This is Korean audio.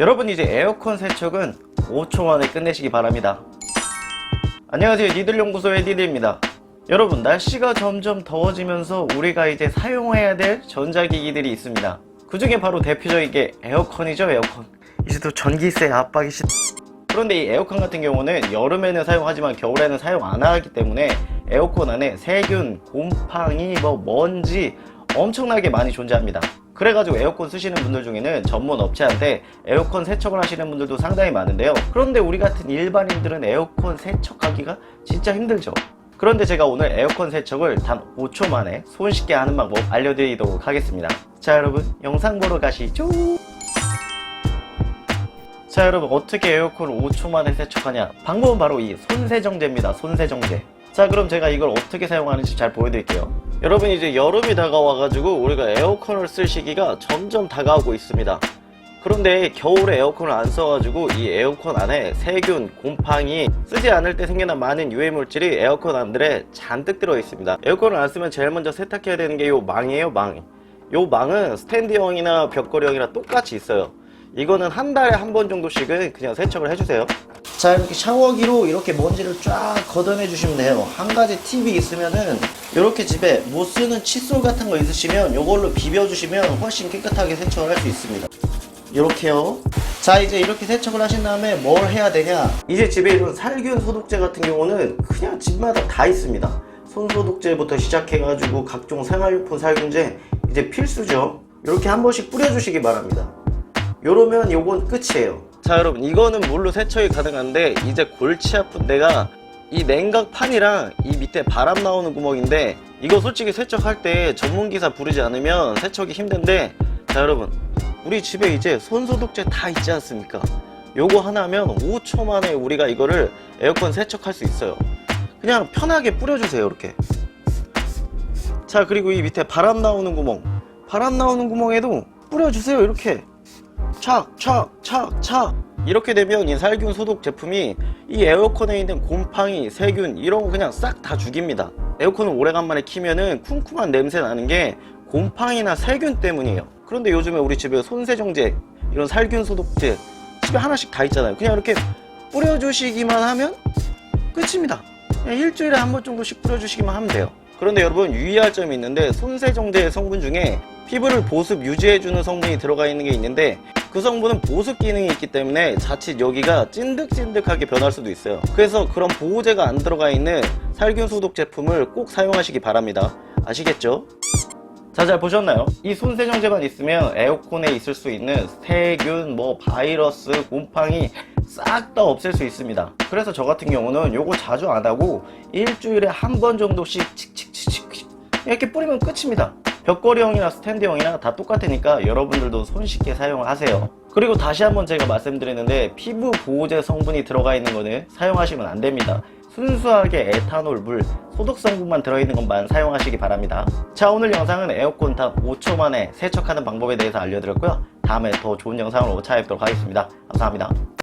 여러분 이제 에어컨 세척은 5초 만에 끝내시기 바랍니다. 안녕하세요 니들연구소의 니들입니다. 여러분 날씨가 점점 더워지면서 우리가 이제 사용해야 될 전자기기들이 있습니다. 그 중에 바로 대표적인 게 에어컨이죠 에어컨. 이제 또 전기세 압박이 시... 그런데 이 에어컨 같은 경우는 여름에는 사용하지만 겨울에는 사용 안 하기 때문에 에어컨 안에 세균, 곰팡이, 뭐 먼지 엄청나게 많이 존재합니다. 그래가지고 에어컨 쓰시는 분들 중에는 전문 업체한테 에어컨 세척을 하시는 분들도 상당히 많은데요. 그런데 우리 같은 일반인들은 에어컨 세척하기가 진짜 힘들죠. 그런데 제가 오늘 에어컨 세척을 단 5초 만에 손쉽게 하는 방법 알려드리도록 하겠습니다. 자 여러분 영상 보러 가시죠. 자 여러분 어떻게 에어컨을 5초 만에 세척하냐 방법은 바로 이 손세정제입니다 손세정제 자 그럼 제가 이걸 어떻게 사용하는지 잘 보여드릴게요 여러분 이제 여름이 다가와가지고 우리가 에어컨을 쓸 시기가 점점 다가오고 있습니다. 그런데 겨울에 에어컨을 안 써가지고 이 에어컨 안에 세균, 곰팡이 쓰지 않을 때 생겨난 많은 유해물질이 에어컨 안들에 잔뜩 들어 있습니다. 에어컨을 안 쓰면 제일 먼저 세탁해야 되는 게 요 망이에요 망. 요 망은 스탠드형이나 벽걸이형이랑 똑같이 있어요 이거는 한 달에 한 번 정도씩은 그냥 세척을 해주세요. 자 이렇게 샤워기로 이렇게 먼지를 쫙 걷어내 주시면 돼요. 한 가지 팁이 있으면은 이렇게 집에 못 쓰는 칫솔 같은 거 있으시면 이걸로 비벼 주시면 훨씬 깨끗하게 세척을 할 수 있습니다. 이렇게요. 자 이제 이렇게 세척을 하신 다음에 뭘 해야 되냐? 이제 집에 이런 살균 소독제 같은 경우는 그냥 집마다 다 있습니다. 손소독제부터 시작해가지고 각종 생활용품 살균제 이제 필수죠. 이렇게 한 번씩 뿌려주시기 바랍니다. 요러면 요건 끝이에요. 자 여러분 이거는 물로 세척이 가능한데 이제 골치 아픈 데가 이 냉각판이랑 이 밑에 바람 나오는 구멍인데 이거 솔직히 세척할 때 전문기사 부르지 않으면 세척이 힘든데 자 여러분 우리 집에 이제 손소독제 다 있지 않습니까? 요거 하나 하면 5초 만에 우리가 이거를 에어컨 세척할 수 있어요. 그냥 편하게 뿌려주세요 이렇게. 자 그리고 이 밑에 바람 나오는 구멍. 바람 나오는 구멍에도 뿌려주세요 이렇게 착, 착, 착, 착. 이렇게 되면 이 살균 소독 제품이 이 에어컨에 있는 곰팡이, 세균 이런 거 그냥 싹 다 죽입니다. 에어컨을 오래간만에 키면은 쿰쿰한 냄새 나는 게 곰팡이나 세균 때문이에요. 그런데 요즘에 우리 집에 손세정제, 이런 살균 소독제 집에 하나씩 다 있잖아요. 그냥 이렇게 뿌려주시기만 하면 끝입니다. 그냥 일주일에 한 번 정도씩 뿌려주시기만 하면 돼요. 그런데 여러분 유의할 점이 있는데 손세정제의 성분 중에 피부를 보습 유지해주는 성분이 들어가 있는 게 있는데 그 성분은 보습 기능이 있기 때문에 자칫 여기가 찐득찐득하게 변할 수도 있어요. 그래서 그런 보호제가 안 들어가 있는 살균 소독 제품을 꼭 사용하시기 바랍니다. 아시겠죠? 자, 잘 보셨나요? 이 손세정제만 있으면 에어컨에 있을 수 있는 세균, 뭐 바이러스, 곰팡이 싹 다 없앨 수 있습니다. 그래서 저 같은 경우는 요거 자주 안 하고 일주일에 한 번 정도씩 칙칙칙칙 이렇게 뿌리면 끝입니다. 벽걸이형이나 스탠드형이나 다 똑같으니까 여러분들도 손쉽게 사용을 하세요. 그리고 다시 한번 제가 말씀드리는데 피부 보호제 성분이 들어가 있는 거는 사용하시면 안 됩니다. 순수하게 에탄올, 물, 소독 성분만 들어있는 것만 사용하시기 바랍니다. 자 오늘 영상은 에어컨 탑 5초 만에 세척하는 방법에 대해서 알려드렸고요. 다음에 더 좋은 영상으로 찾아뵙도록 하겠습니다. 감사합니다.